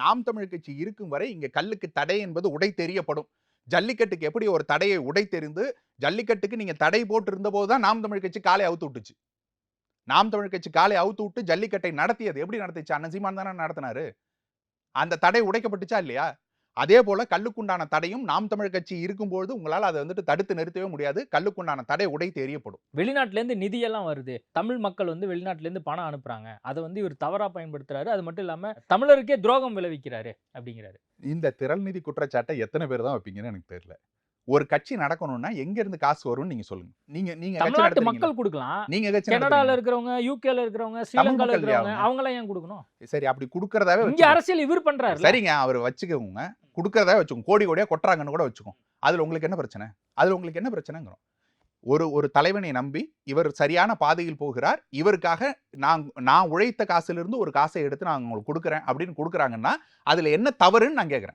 நாம் தமிழ் கட்சி இருக்கும் வரை இங்க கல்லுக்கு தடை என்பது உடை தெரியப்படும். ஜல்லிக்கட்டுக்கு எப்படி ஒரு தடையை உடை தெரிந்து ஜல்லிக்கட்டுக்கு நீங்க தடை போட்டு இருந்த போதுதான் நாம் தமிழ் கட்சி காலை அவுத்து விட்டுச்சு. நாம் தமிழ் கட்சி காலை அவுத்து விட்டு ஜல்லிக்கட்டை நடத்தியது எப்படி நடத்திச்சு அண்ணன் சீமான் தானே நடத்தினாரு. அந்த தடை உடைக்கப்பட்டுச்சா இல்லையா? அதே போல கல்லுக்குண்டான தடையும் நாம் தமிழ் கட்சி இருக்கும்போது உங்களால் அதை வந்துட்டு தடுத்து நிறுத்தவே முடியாது. கல்லுக்குண்டான தடை உடை தெரியப்படும் வெளிநாட்டுல இருந்து நிதியெல்லாம் வருது. தமிழ் மக்கள் வந்து வெளிநாட்டுல இருந்து பணம் அனுப்புறாங்க. அதை வந்து இவர் தவறா பயன்படுத்துறாரு. அது மட்டும் இல்லாம தமிழருக்கே துரோகம் விளைவிக்கிறாரு அப்படிங்கிறாரு. இந்த திரள் நிதி குற்றச்சாட்டை எத்தனை பேர் தான் வைப்பீங்கன்னு எனக்கு தெரியல. ஒரு கட்சி நடக்கணும்னா எங்க இருந்து காசு வரும்னு நீங்க சொல்லுங்க. நீங்க நீங்க தமிழ்நாட்டு? மக்கள் கொடுக்கலாம். நீங்க கனடால? இருக்கிறவங்க யூகேல இருக்கிறவங்க ஸ்ரீலங்கால இருக்கிறவங்க அவங்களாம் ஏன் கொடுக்கணும்? சரி அப்படி குடுக்கறதாவே இங்க. அரசியல் இவர் பண்றாரு சரிங்க அவர் வச்சுக்கோங்க. கொடுக்குறதா வச்சுக்கோங்க கோடி கோடியாக கொட்டுறாங்கன்னு கூட வச்சுக்கோங்க அதில் உங்களுக்கு என்ன பிரச்சனை? அதில் உங்களுக்கு என்ன பிரச்சனைங்கிறோம். ஒரு ஒரு தலைவனை நம்பி இவர் சரியான பாதையில் போகிறார். இவருக்காக நான் நான் உழைத்த காசுலேருந்து ஒரு காசை எடுத்து நான் உங்களுக்கு கொடுக்குறேன் அப்படின்னு கொடுக்குறாங்கன்னா அதில் என்ன தவறுன்னு நான் கேட்குறேன்.